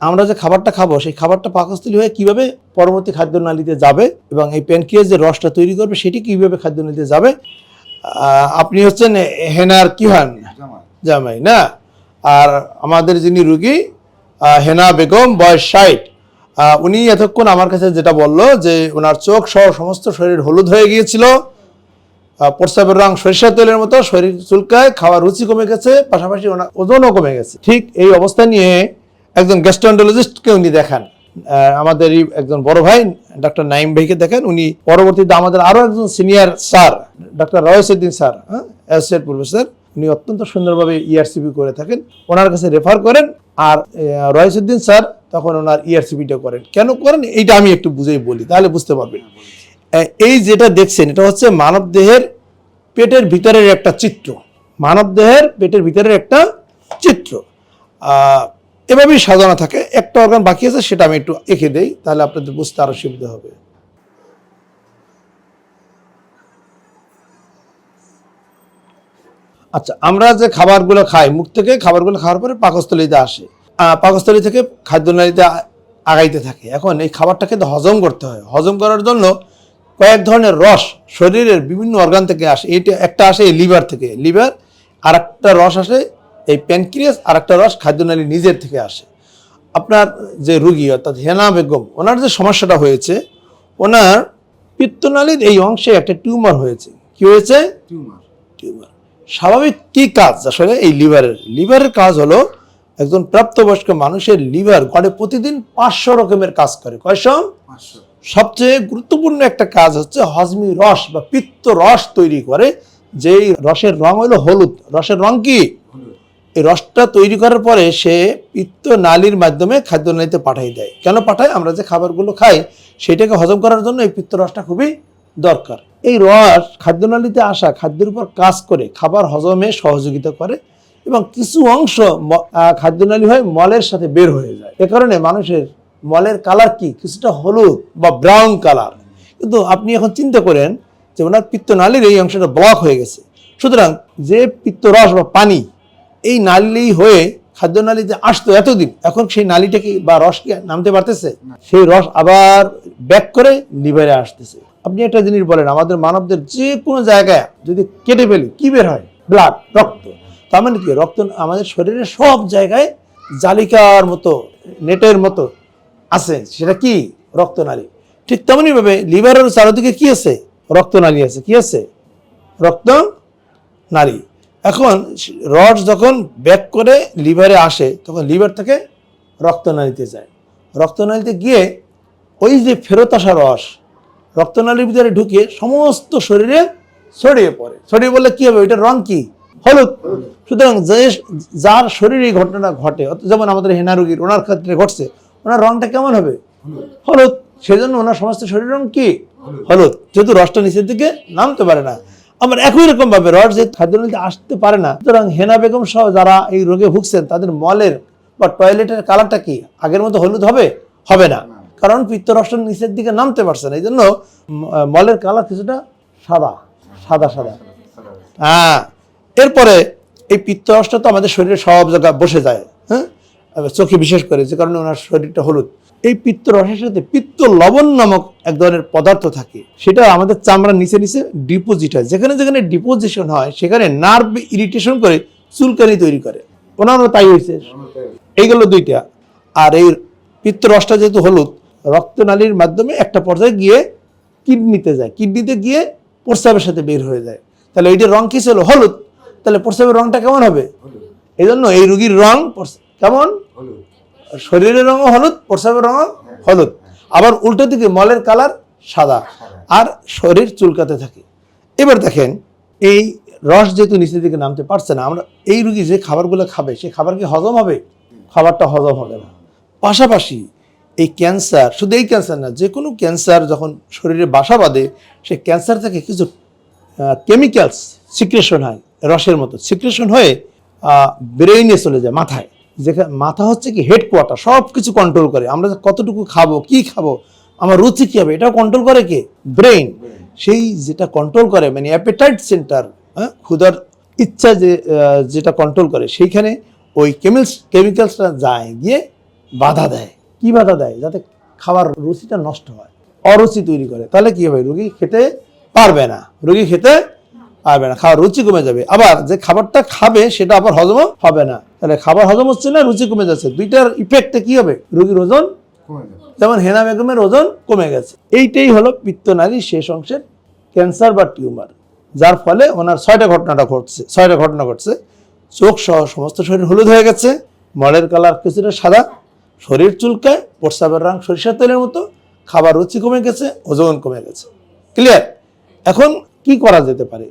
আমরা যে খাবারটা খাব সেই খাবারটা পাকস্থলী হয়ে কীভাবে পরবর্তী খাদ্যনালীতে যাবে এবং এই প্যানক্রিয়াস যে রসটা তৈরি করবে সেটি কীভাবে খাদ্যনালীতে যাবে? আপনি হচ্ছেন হেনার কি হন জামাই না? আর আমাদের যিনি রুগী হেনা বেগম বয়স ষাট। উনি এতক্ষণ আমার কাছে যেটা বলল যে ওনার চোখ সহ সমস্ত শরীর হলুদ হয়ে গিয়েছিল। আহ, প্রস্রাবের রং সরিষা তেলের মতো শরীর চুলকায় খাওয়ার রুচি কমে গেছে পাশাপাশি ওনার ওজনও কমে গেছে। ঠিক এই অবস্থা নিয়ে একজন গ্যাস্ট্রোন্টোলজিস্টকে উনি দেখান। আহ, আমাদেরই একজন বড় ভাই ডক্টর নাইম ভাইকে দেখেন। উনি পরবর্তীতে আমাদের আরও একজন senior sir doctor Raisuddin sir হ্যাঁ অ্যাসোসিয়েট প্রফেসর উনি অত্যন্ত সুন্দরভাবে E ইআরসিপি করে থাকেন। ওনার কাছে রেফার করেন আর রয়েসুদ্দিন স্যার তখন ওনার E ইআরসিপিটা করেন। কেন করেন? এইটা আমি একটু বুঝেই বলি তাহলে বুঝতে পারবেন। এই যেটা দেখছেন এটা হচ্ছে মানব দেহের পেটের ভিতরের একটা চিত্র। মানব দেহের পেটের ভিতরের একটা চিত্র। এভাবেই সাজানো থাকে। একটা অর্গান বাকি আছে, সেটা আমি একটু এঁকে দেই, তাহলে আপনাদের বুঝতে আরও সুবিধা হবে। আচ্ছা আমরা যে খাবারগুলো খাই, মুখ থেকে খাবারগুলো খাওয়ার পরে পাকস্থলীতে আসে। পাকস্থলী থেকে খাদ্যনালীতে আগাইতে থাকে। এখন এই খাবারটা কিন্তু হজম করতে হয়। হজম করার জন্য কয়েক ধরনের রস শরীরের বিভিন্ন অর্গান থেকে আসে। এটা একটা আসে লিভার থেকে। লিভার আর একটা রস আসে এই প্যানক্রিয়াস আর একটা রস খাদ্যনালী নিজের থেকে আসে। আপনার যে রুগী অর্থাৎ হেনা বেগম ওনার যে সমস্যাটা হয়েছে ওনার পিত্তনালীর এই অংশে একটা টিউমার হয়েছে। কি হয়েছে? টিউমার। স্বাভাবিক কি কাজ? আসলে এই লিভারের লিভারের কাজ হলো একজন প্রাপ্তবয়স্ক মানুষের লিভার গড়ে প্রতিদিন পাঁচশো রকমের কাজ করে। কয়শো সবচেয়ে গুরুত্বপূর্ণ একটা কাজ হচ্ছে হজমি রস বা পিত্ত রস তৈরি করে যেই রসের রং হলো হলুদ। রসের রং কি? এই রসটা তৈরি করার পরে সে পিত্ত নালীর মাধ্যমে খাদ্য নালীতে পাঠাই দেয়। কেন পাঠায়? আমরা যে খাবারগুলো খাই, সেটাকে হজম করার জন্য এই পিত্ত রসটা খুবই দরকার। এই রস খাদ্যনালীতে আসা খাদ্যের উপর কাজ করে, খাবার হজমে সহযোগিতা করে এবং কিছু অংশ খাদ্যনালী হয়ে মলের সাথে বের হয়ে যায়। এ কারণে মানুষের মলের কালার কি? কিছুটা হলুদ বা ব্রাউন কালার। কিন্তু আপনি এখন চিন্তা করেন যে ওনার পিত্তনালীর এই অংশটা ব্লক হয়ে গেছে। সুতরাং যে পিত্তরস বা পানি এই নালি হয়ে খাদ্যনালীতে আসতো এতদিন এখন সেই নালীটাকে বা রস কি নামতে পারতেছে? সেই রস আবার ব্যাক করে লিভারে আসতেছে। আপনি একটা জিনিস বলেন আমাদের মানবদের যে কোনো জায়গায় যদি কেটে ফেলি কি বের হয়? ব্লাড রক্ত। তার মানে কি? রক্ত আমাদের শরীরের সব জায়গায় জালিকার মতো নেটের মতো আছে। সেটা কি? রক্তনালী। ঠিক তেমনই ভাবে লিভারের চারদিকে কি আছে? রক্তনালী আছে। কি আছে? রক্ত নারী এখন রস যখন ব্যাক করে লিভারে আসে, তখন লিভার থেকে রক্তনালীতে যায়। রক্তনালীতে গিয়ে ওই যে ফেরত আসা রস, রক্তনালীর ভিতরে ঢুকে সমস্ত শরীরে ছড়িয়ে পড়ে। ছড়িয়ে পড়লে কি হবে? ওইটার রং কি? হলুদ। সুতরাং যে যার শরীরে এই ঘটনা ঘটে যেমন আমাদের হেনা রোগীর, ওনার ক্ষেত্রে ঘটছে, ওনার রংটা কেমন হবে? হলুদ। সেজন্য ওনার সমস্ত শরীর রং কি? হলুদ। যেহেতু রসটা নিচের দিকে নামতে পারে না। আবার একই রকম ভাবে রড যে খাদ্যনালীতে আসতে পারে না, সুতরাং হেনা বেগম সহ যারা এই রোগে ভুগছেন, তাদের মলের বা টয়লেটের কালারটা কি আগের মতো হলুদ হবে? হবে না। কারণ পিত্তরসটা নিচের দিকে নামতে পারছে না। এই জন্য মলের কালার কিছুটা সাদা সাদা সাদা। হ্যাঁ। এরপরে এই পিত্তরসটা তো আমাদের শরীরে সব জায়গায় বসে যায় হ্যাঁ? চোখে বিশেষ করে, যে কারণে ওনার শরীরটা হলুদ। এই পিত্ত রসের সাথে পিত্ত লবণ নামক এক ধরনের পদার্থ থাকে। সেটা আমাদের চামড়ার নিচে নিচে ডিপোজিট হয়। যেখানে যেখানে ডিপোজিশন হয় সেখানে নার্ভ ইরিটেশন করে চুলকানি তৈরি করে। ওনারও তাই হয়েছে। এইগুলো দুইটা। আর এই পিত্ত রসটা যেহেতু হলুদ রক্তনালীর মাধ্যমে একটা পর্যায়ে গিয়ে কিডনিতে যায়। কিডনিতে গিয়ে প্রস্রাবের সাথে বের হয়ে যায়। তাহলে এইটার রং কি ছিল? হলুদ। তাহলে প্রস্রাবের রংটা কেমন হবে? এই জন্য এই রুগীর রং কেমন? শরীরের রঙও হলুদ, প্রস্রাবের রঙও হলুদ। আবার উল্টো দিকে মলের কালার সাদা আর শরীর চুলকাতে থাকে। এবার দেখেন, এই রস যেহেতু নিচের দিকে নামতে পারছে না, আমরা এই রুগী যে খাবারগুলো খাবে সেই খাবার কি হজম হবে? খাবারটা হজম হবে না। পাশাপাশি এই ক্যান্সার, শুধু এই ক্যান্সার না, যে কোনো ক্যান্সার যখন শরীরে বাসা বাঁধে সেই ক্যান্সার থেকে কিছু কেমিক্যালস সিক্রেশন হয়, রসের মতো। সিক্রেশন হয়ে ব্রেইনে চলে যায়, মাথায়। যেখানে মাথা হচ্ছে কি হেডকোয়ার্টার সব কিছু কন্ট্রোল করে। আমরা কতটুকু খাব, কি খাব, আমার রুচি কী হবে, এটাও কন্ট্রোল করে কে? ব্রেইন সেই যেটা কন্ট্রোল করে মানে অ্যাপেটাইট সেন্টার হ্যাঁ ক্ষুধার ইচ্ছা যে যেটা কন্ট্রোল করে, সেইখানে ওই কেমিক্যালস কেমিক্যালসটা যায়, গিয়ে বাধা দেয়। কি বাধা দেয়? যাতে খাবার রুচিটা নষ্ট হয়, অরুচি তৈরি করে। তাহলে কি হবে? রুগী খেতে পারবে না। রুগী খেতে পারবে না খাওয়ার রুচি কমে যাবে। আবার যে খাবারটা খাবে সেটা আবার হজমও হবে না। তাহলে খাবার হজম হচ্ছে না রুচি কমে যাচ্ছে। দুইটার ইফেক্টে কি হবে? রুগীর ওজন যেমন হেনা বেগমের ওজন কমে গেছে। এইটাই হলো পিত্তনালীর শেষ অংশের ক্যান্সার বা টিউমার যার ফলে ওনার ছয়টা ঘটনাটা ঘটছে ছয়টা ঘটনা ঘটছে। চোখ সহ সমস্ত শরীর হলুদ হয়ে গেছে। মলের কালার কিছুটা সাদা। শরীর চুলকায় প্রস্রাবের রং সরিষার তেলের মতো। খাবার রুচি কমে গেছে ওজন কমে গেছে। ক্লিয়ার এখন কি করা যেতে পারে?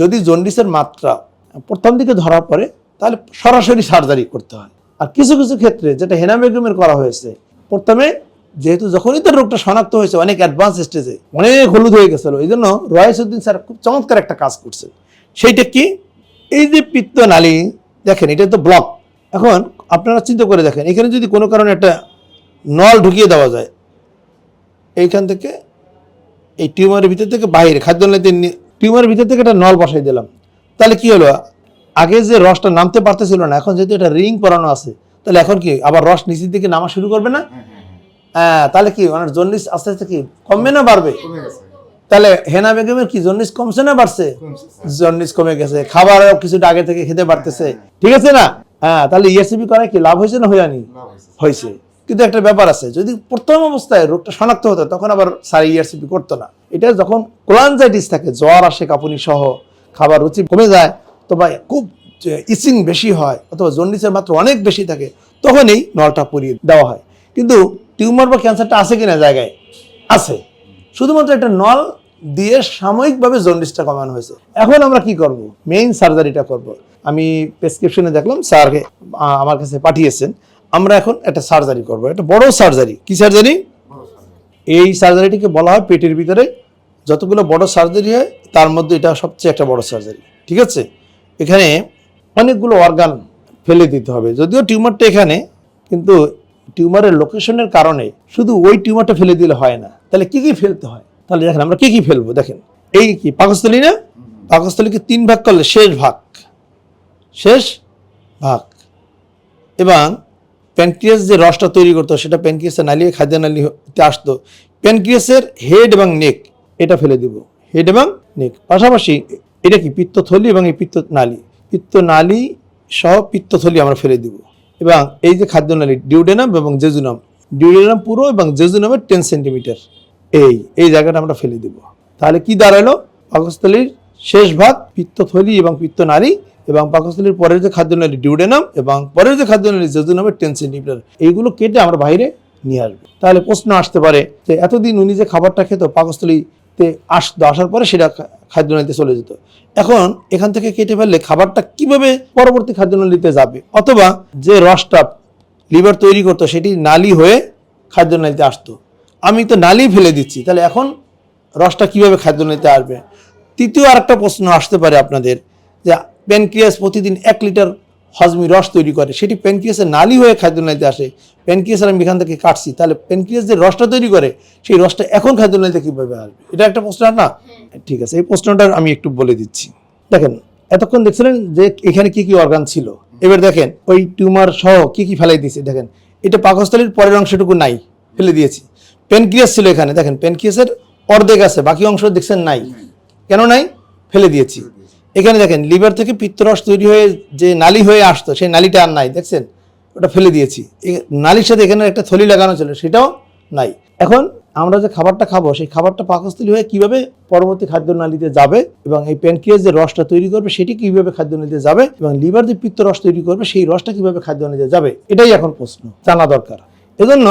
যদি জন্ডিসের মাত্রা প্রথম দিকে ধরা পড়ে, তাহলে সরাসরি সার্জারি করতে হয়। আর কিছু কিছু ক্ষেত্রে যেটা হেনা বেগমের করা হয়েছে, প্রথমে যেহেতু যখনই তার রোগটা শনাক্ত হয়েছে, অনেক অ্যাডভান্স স্টেজে অনেক হলুদ হয়ে গেছিল এই জন্য রয়েসুদ্দিন স্যার খুব চমৎকার একটা কাজ করছে। সেইটা কি? এই যে পিত্ত নালী, দেখেন, এটা তো ব্লক এখন আপনারা চিন্তা করে দেখেন, এখানে যদি কোনো কারণে একটা নল ঢুকিয়ে দেওয়া যায়, এইখান থেকে এই টিউমারের ভিতর থেকে বাইরে খাদ্যনালীতে নি- টিউমারের ভিতর থেকে একটা নল বসাই দিলাম। তাহলে কি হলো? আগে যে রসটা নামতে পারতেছিল না এখন যেহেতু একটা রিং করানো আছে তাহলে এখন কি আবার রস নিচের দিকে নামা শুরু করবে না? হ্যাঁ হ্যাঁ হ্যাঁ। হ্যাঁ তাহলে কি ওনার জন্ডিস আস্তে আস্তে কি কমবে না বাড়বে? তাহলে হেনা বেগমের কি জন্ডিস কমছে না বাড়ছে? জন্ডিস কমে গেছে খাবার কিছুটা আগে থেকে খেতে পারতেছে। ঠিক আছে না? হ্যাঁ তাহলে ইএসিবি করায় কি লাভ হয়েছে না হয়নি? লাভ হয়েছে। হয়েছে। কিন্তু একটা ব্যাপার আছে, যদি প্রথম অবস্থায় রোগটা শনাক্ত হতো, তখন আবার সারি ইয়ারসিপি করতো না। এটা যখন কোলানজাইটিস থাকে, জ্বর আসে, কাঁপুনি সহ, খাবার রুচি কমে যায় অথবা খুব ইচিং বেশি হয়, অথবা জন্ডিসের মাত্রা অনেক বেশি থাকে, তখন এই নলটা পরিয়ে দেওয়া হয়। কিন্তু টিউমার বা ক্যান্সারটা আছে কিনা জায়গায়? আছে। শুধুমাত্র একটা নল দিয়ে সাময়িকভাবে জন্ডিসটা কমানো হয়েছে। এখন আমরা কি করব? মেইন সার্জারিটা করব। আমি প্রেসক্রিপশনে দেখলাম, স্যারকে আমার কাছে পাঠিয়েছেন। আমরা এখন একটা সার্জারি করব। একটা বড় সার্জারি কি সার্জারি এই সার্জারিটিকে বলা হয় পেটের ভিতরে। যতগুলো বড় সার্জারি হয়, তার মধ্যে এটা সবচেয়ে একটা বড় সার্জারি ঠিক আছে? এখানে অনেকগুলো অর্গান ফেলে দিতে হবে। যদিও টিউমারটা এখানে, কিন্তু টিউমারের লোকেশনের কারণে শুধু ওই টিউমারটা ফেলে দিলে হয় না। তাহলে কি কি ফেলতে হয়? তাহলে দেখেন, আমরা কি কি ফেলব? দেখেন, এই কি, পাকস্থলী না? পাকস্থলীকে তিন ভাগ করলে শেষ ভাগ। শেষ ভাগ। এবং প্যানক্রিয়াস যে রসটা তৈরি করতো, সেটা প্যানক্রিয়াসের নালিয়ে খাদ্য নালীতে আসতো। প্যানক্রিয়াসের হেড এবং নেক, এটা ফেলে দিব। হেড এবং নেক। পাশাপাশি এটা কি? পিত্তথলি এবং এই পিত্ত নালী পিত্ত নালী সহ পিত্তথলি আমরা ফেলে দিব। এবং এই যে খাদ্য নালী ডিউডেনাম এবং জেজুনাম, ডিউডেনাম পুরো এবং জেজুনামের টেন সেন্টিমিটার। এই এই জায়গাটা আমরা ফেলে দিব। তাহলে কি দাঁড়াল? পাকস্থলীর শেষ ভাগ পিত্তথলি এবং পিত্ত পিত্তনালী এবং পাকস্থলীর পরের যে খাদ্যনালী ডিউডেনাম এবং পরের যে খাদ্যনালী জেজুনামের টেন সেন্টিমিটার, এইগুলো কেটে আমরা বাইরে নিয়ে আসব। তাহলে প্রশ্ন আসতে পারে যে এতদিন উনি যে খাবারটা খেত, পাকস্থলীতে আসতো আসার পরে সেটা খাদ্যনালীতে চলে যেত। এখন এখান থেকে কেটে ফেললে খাবারটা কীভাবে পরবর্তী খাদ্যনালীতে যাবে? অথবা যে রসটা লিভার তৈরি করতো, সেটি নালি হয়ে খাদ্যনালীতে আসতো। আমি তো নালি ফেলে দিচ্ছি, তাহলে এখন রসটা কীভাবে খাদ্যনালীতে আসবে? তৃতীয় আরেকটা প্রশ্ন আসতে পারে আপনাদের, যে প্যানক্রিয়াস প্রতিদিন এক লিটার হজমি রস তৈরি করে। সেটি প্যানক্রিয়াসের নালি হয়ে খাদ্যনালীতে আসে। প্যানক্রিয়াসের আমি এখান থেকে কাটছি। তাহলে প্যানক্রিয়াস যে রসটা তৈরি করে সেই রসটা এখন খাদ্যনালীতে কীভাবে আসবে? এটা একটা প্রশ্ন না? ঠিক আছে এই প্রশ্নটা আমি একটু বলে দিচ্ছি। দেখেন এতক্ষণ দেখছিলেন যে এখানে কি কি অর্গান ছিল? এবার দেখেন ওই টিউমার সহ কি কি ফেলাই দিয়েছে? দেখেন এটা পাকস্থলীর পরের অংশটুকু নাই ফেলে দিয়েছি। প্যানক্রিয়াস ছিল এখানে। দেখেন প্যানক্রিয়াসের অর্ধেক আছে বাকি অংশ দেখছেন নাই। কেন নাই? ফেলে দিয়েছি। এখানে দেখেন, লিভার থেকে পিত্তরস তৈরি হয়ে যে নালি হয়ে আসতো, সেই নালিটা আর নাই, দেখছেন? ওটা ফেলে দিয়েছি। নালির সাথে এখানে একটা থলি লাগানো ছিল, সেটাও নাই। এখন আমরা যে খাবারটা খাব, সেই খাবারটা পাকস্থলী হয়ে কীভাবে পরবর্তী খাদ্য নালীতে যাবে এবং এই প্যানক্রিয়াস যে রসটা তৈরি করবে, সেটি কীভাবে খাদ্য নালীতে যাবে এবং লিভার যে পিত্ত রস তৈরি করবে, সেই রসটা কীভাবে খাদ্য নালীতে যাবে, এটাই এখন প্রশ্ন, জানা দরকার। এজন্য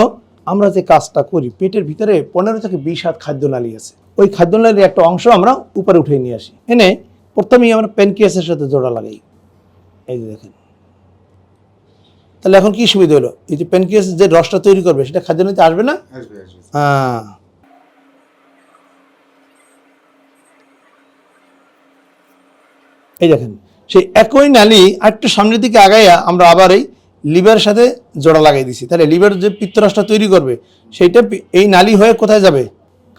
আমরা যে কাজটা করি, পেটের ভিতরে পনেরো থেকে বিশ হাত খাদ্য নালী আছে। ওই খাদ্য নালীর একটা অংশ আমরা উপরে উঠে নিয়ে আসি। এনে প্রথমেই আমরা প্যানক্রিয়াসের সাথে জোড়া লাগাই। এই যে দেখেন। তাহলে এখন কি সুবিধা হলো? এই যে প্যানক্রিয়াস যে রসটা তৈরি করবে সেটা খাদ্য নালীতে আসবে না? হ্যাঁ। এই দেখেন সেই একই নালি আরেকটু সামনের দিকে আগাইয়া আমরা আবার এই লিভারের সাথে জোড়া লাগাই দিছি। তাহলে লিভার যে পিত্তরসটা তৈরি করবে সেইটা এই নালি হয়ে কোথায় যাবে?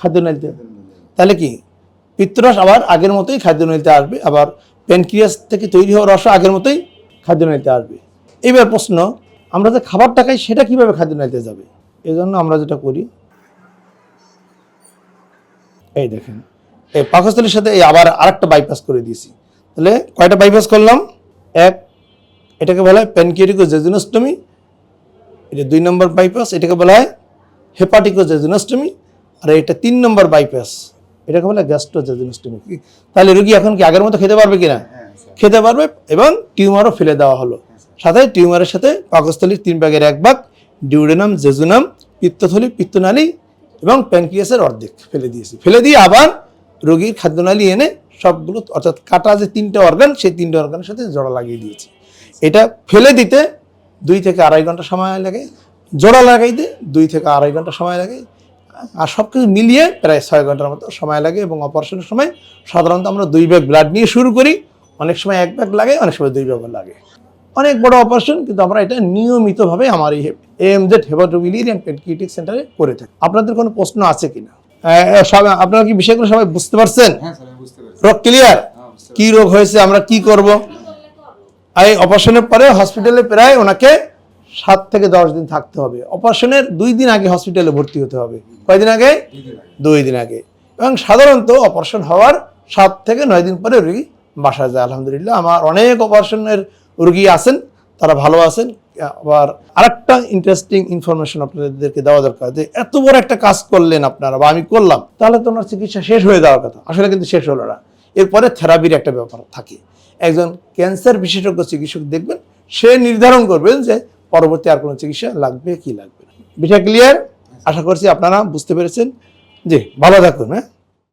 খাদ্য নালিতে। তাহলে কি? পিত্তরস আবার আগের মতোই খাদ্য নালীতে আসবে, আবার প্যানক্রিয়াস থেকে তৈরি হওয়া রস আগের মতোই খাদ্য নালীতে আসবে। এবার প্রশ্ন, আমরা যে খাবারটা খাই সেটা কীভাবে নালীতে যাবে? এই জন্য আমরা যেটা করি, এই দেখেন, এই পাকস্থলীর সাথে এই আবার আরেকটা বাইপাস করে দিয়েছি। তাহলে কয়টা বাইপাস করলাম? এক, এটাকে বলা হয় প্যানকিয়ারিকো জেজুনোস্টমি এটা দুই নম্বর বাইপাস এটাকে বলা হয় হেপাটিকো জেজুনোস্টমি আর এটা তিন নম্বর বাইপাস এটাকে বলা হয় গ্যাস্ট্রো জেজুনোস্টমি তাহলে রুগী এখন কি আগের মতো খেতে পারবে কিনা? হ্যাঁ খেতে পারবে এবং টিউমারও ফেলে দেওয়া হলো। সাথে টিউমারের সাথে পাকস্থলীর তিন ভাগের এক ভাগ ডিউডেনাম জেজুনাম পিত্তথলি পিত্তনালী এবং প্যানক্রিয়াসের অর্ধেক ফেলে দিয়েছি। ফেলে দিয়ে আবার রোগীর খাদ্যনালী এনে সবগুলো অর্থাৎ কাটা যে তিনটে অর্গান সেই তিনটে অর্গানের সাথে জোড়া লাগিয়ে দিয়েছি। এটা ফেলে দিতে দুই থেকে আড়াই ঘণ্টা সময় লাগে। জোড়া লাগাইতে দুই থেকে আড়াই ঘণ্টা সময় লাগে। আর সব কিছু মিলিয়ে প্রায় ছয় ঘণ্টার মতো সময় লাগে এবং অপারেশনের সময় সাধারণত আমরা দুই ব্যাগ ব্লাড নিয়ে শুরু করি। অনেক সময় এক ব্যাগ লাগে অনেক সময় দুই ব্যাগ লাগে। অনেক বড় অপারেশন কিন্তু আমরা এটা নিয়মিতভাবে আমার এই M Z hepatobiliary and pancreatic সেন্টারে করে থাকি। আপনাদের কোনো প্রশ্ন আছে কি না আপনারা কি বিষয়গুলো সবাই বুঝতে পারছেন? হ্যাঁ রোগ ক্লিয়ার হ্যাঁ কি রোগ হয়েছে আমরা কি করব? এই অপারেশনের পরে হসপিটালে প্রায় ওনাকে সাত থেকে দশ দিন থাকতে হবে। অপারেশনের দুই দিন আগে হসপিটালে ভর্তি হতে হবে। কয়দিন আগে। দুই দিন আগে। এবং সাধারণত অপারেশন হওয়ার সাত থেকে নয় দিন পরে রুগী বাসায় যায়। আলহামদুলিল্লাহ আমার অনেক অপারেশনের রুগী আছেন তারা ভালো আছেন। আবার আরেকটা ইন্টারেস্টিং ইনফরমেশন আপনাদেরকে দেওয়া দরকার যে এত বড় একটা কাজ করলেন আপনারা বা আমি করলাম তাহলে তো ওনার চিকিৎসা শেষ হয়ে যাওয়ার কথা। আসলে কিন্তু শেষ হলো না। এরপরে থেরাপির একটা ব্যাপার থাকে। একজন ক্যান্সার বিশেষজ্ঞ চিকিৎসক দেখবেন সে নির্ধারণ করবেন যে পরবর্তী আর কোনো চিকিৎসা লাগবে, কি লাগবে বিষয় ক্লিয়ার আশা করছি আপনারা বুঝতে পেরেছেন। জি, ভালো থাকুন হ্যাঁ।